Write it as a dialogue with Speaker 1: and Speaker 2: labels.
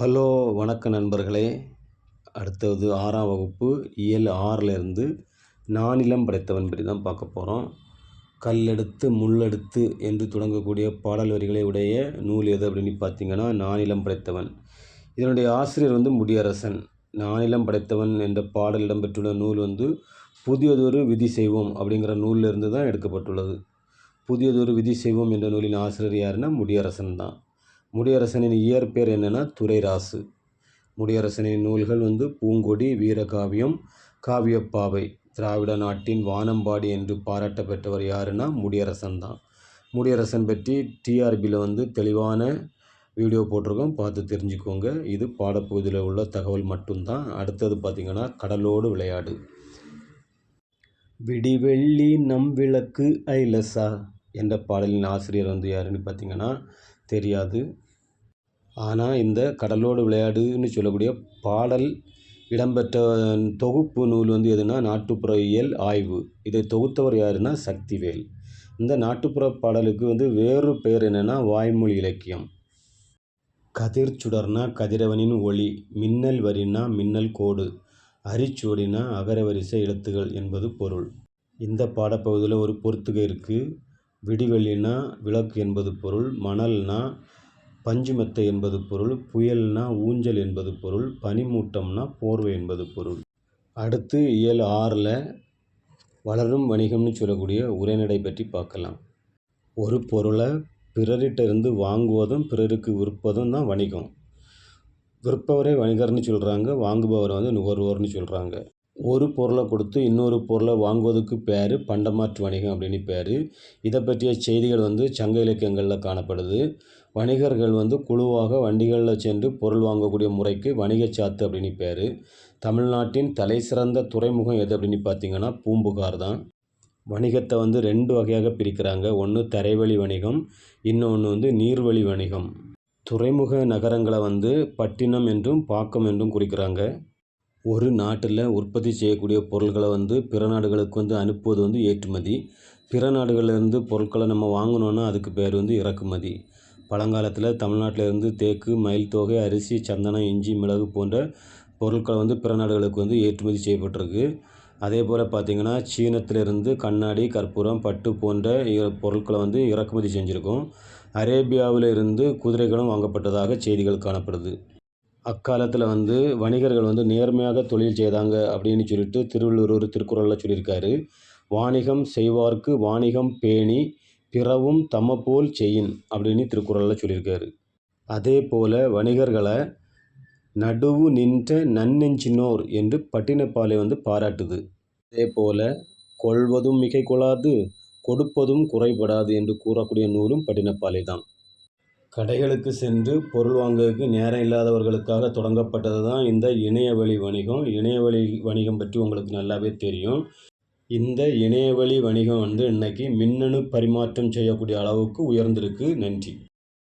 Speaker 1: Hello வணக்க நண்பர்களே. அடுத்தது ஆறாம் வகுப்பு இயல் ஆறிலிருந்து நானிலம் படைத்தவன் பற்றி தான் பார்க்க போகிறோம் கல்லெடுத்து முள்ளெடுத்து என்று தொடங்கக்கூடிய பாடல் வரிகளை உடைய நூல் எது அப்படின்னு பார்த்தீங்கன்னா நானிலம் படைத்தவன். இதனுடைய ஆசிரியர் வந்து முடியரசன். நானிலம் படைத்தவன் என்ற பாடல் இடம்பெற்றுள்ள நூல் வந்து புதியதொரு விதி செய்வோம் அப்படிங்கிற நூலிலிருந்து தான் எடுக்கப்பட்டுள்ளது. புதியதொரு விதி செய்வோம் என்ற நூலின் ஆசிரியர் யாருன்னா முடியரசன் தான். முடியரசனின் இயற்பெயர் என்னென்னா துரைராசு. முடியரசனின் நூல்கள் வந்து பூங்கொடி வீரகாவியம் காவியப்பாவை திராவிட நாட்டின் வானம்பாடி என்று பாராட்ட பெற்றவர் யாருன்னா முடியரசன் தான். முடியரசன் பற்றி டிஆர்பியில் வந்து தெளிவான வீடியோ போட்டிருக்கோம். பார்த்து தெரிஞ்சுக்கோங்க. இது பாடப்பகுதியில் உள்ள தகவல் மட்டும்தான். அடுத்தது பார்த்திங்கன்னா கடலோடு விளையாடு. விடிவெள்ளி நம் விளக்கு ஐலசா என்ற பாடலின் ஆசிரியர் வந்து யாருன்னு பார்த்தீங்கன்னா தெரியாது. ஆனால் இந்த கடலோடு விளையாடுன்னு சொல்லக்கூடிய பாடல் இடம்பெற்ற தொகுப்பு நூல் வந்து எதுனா நாட்டுப்புற இயல் ஆய்வு. இதை தொகுத்தவர் யாருன்னா சக்திவேல். இந்த நாட்டுப்புற பாடலுக்கு வந்து வேறு பெயர் என்னென்னா வாய்மொழி இலக்கியம். கதிர் சுடர்னா கதிரவனின் ஒளி மின்னல் வரினா மின்னல் கோடு அரிச்சுவடினா அகரவரிசை எழுத்துகள் என்பது பொருள். இந்த பாடப்பகுதியில் ஒரு பொறுத்துகை இருக்குது விடிவெளினா விளக்கு என்பது பொருள் மணல்னா பஞ்சுமெத்தை என்பது பொருள் புயல்னா ஊஞ்சல் என்பது பொருள் பனிமூட்டம்னா போர்வை என்பது பொருள். அடுத்து இயல் ஆறில் வளரும் வணிகம்னு சொல்லக்கூடிய உரைநடை பற்றி பார்க்கலாம். ஒரு பொருளை பிறரிட்டிருந்து வாங்குவதும் பிறருக்கு விற்பதும் தான் வணிகம். விற்பவரே வணிகர்னு சொல்கிறாங்க வாங்குபவர் வந்து நுகர்வோர்னு சொல்கிறாங்க ஒரு பொருளை கொடுத்து இன்னொரு பொருளை வாங்குவதுக்கு பேர் பண்டமாற்று வணிகம் அப்படின்னு பேர். இதை பற்றிய செய்திகள் வந்து சங்க இலக்கியங்களில் காணப்படுது. வணிகர்கள் வந்து குழுவாக வண்டிகளில் சென்று பொருள் வாங்கக்கூடிய முறைக்கு வணிகச்சாத்து அப்படின்னு பேர். தமிழ்நாட்டின் தலைசிறந்த துறைமுகம் எது அப்படின்னு பார்த்தீங்கன்னா பூம்புகார் தான். வணிகத்தை வந்து ரெண்டு வகையாக பிரிக்கிறாங்க. ஒன்று தரைவழி வணிகம் இன்னொன்று வந்து நீர்வழி வணிகம். துறைமுக நகரங்களை வந்து பட்டினம் என்றும் பாக்கம் என்றும் குறிக்கிறாங்க. ஒரு நாட்டில் உற்பத்தி செய்யக்கூடிய பொருள்களை வந்து பிற நாடுகளுக்கு வந்து அனுப்புவது வந்து ஏற்றுமதி. பிற நாடுகளிலேருந்து பொருட்களை நம்ம வாங்கினோன்னா அதுக்கு பேர் வந்து இறக்குமதி. பழங்காலத்தில் தமிழ்நாட்டிலேருந்து தேக்கு மயில் தொகை அரிசி சந்தனம் இஞ்சி மிளகு போன்ற பொருட்களை வந்து பிற நாடுகளுக்கு வந்து ஏற்றுமதி செய்யப்பட்டிருக்கு. அதே போல் பார்த்திங்கன்னா சீனத்திலிருந்து கண்ணாடி கற்பூரம் பட்டு போன்ற பொருட்களை வந்து இறக்குமதி செஞ்சுருக்கோம். அரேபியாவில் இருந்து குதிரைகளும் வாங்கப்பட்டதாக செய்திகள் காணப்படுது. அக்காலத்தில் வந்து வணிகர்கள் வந்து நேர்மையாக தொழில் செய்தாங்க அப்படின்னு சொல்லிட்டு திருவள்ளுவர் ஒரு திருக்குறளில் சொல்லியிருக்காரு. வாணிகம் செய்வார்க்கு வாணிகம் பேணி பிறவும் தமப்போல் செய்யின் அப்படின்னு திருக்குறளில் சொல்லியிருக்காரு. அதே போல் வணிகர்களை நடுவு நின்ற நன்னெஞ்சினோர் என்று பட்டினப்பாலை வந்து பாராட்டுது. அதே போல் கொள்வதும் மிகை கொள்ளாது கொடுப்பதும் குறைபடாது என்று கூறக்கூடிய நூலும் பட்டினப்பாலை தான் கடைகளுக்கு சென்று பொருள் வாங்குறதுக்கு நேரம் இல்லாதவர்களுக்காக தொடங்கப்பட்டது தான் இந்த இணையவழி வணிகம். இணையவழி வணிகம் பற்றி உங்களுக்கு நல்லாவே தெரியும். இந்த இணையவழி வணிகம் வந்து இன்றைக்கி மின்னணு பரிமாற்றம் செய்யக்கூடிய அளவுக்கு உயர்ந்திருக்கு. நன்றி.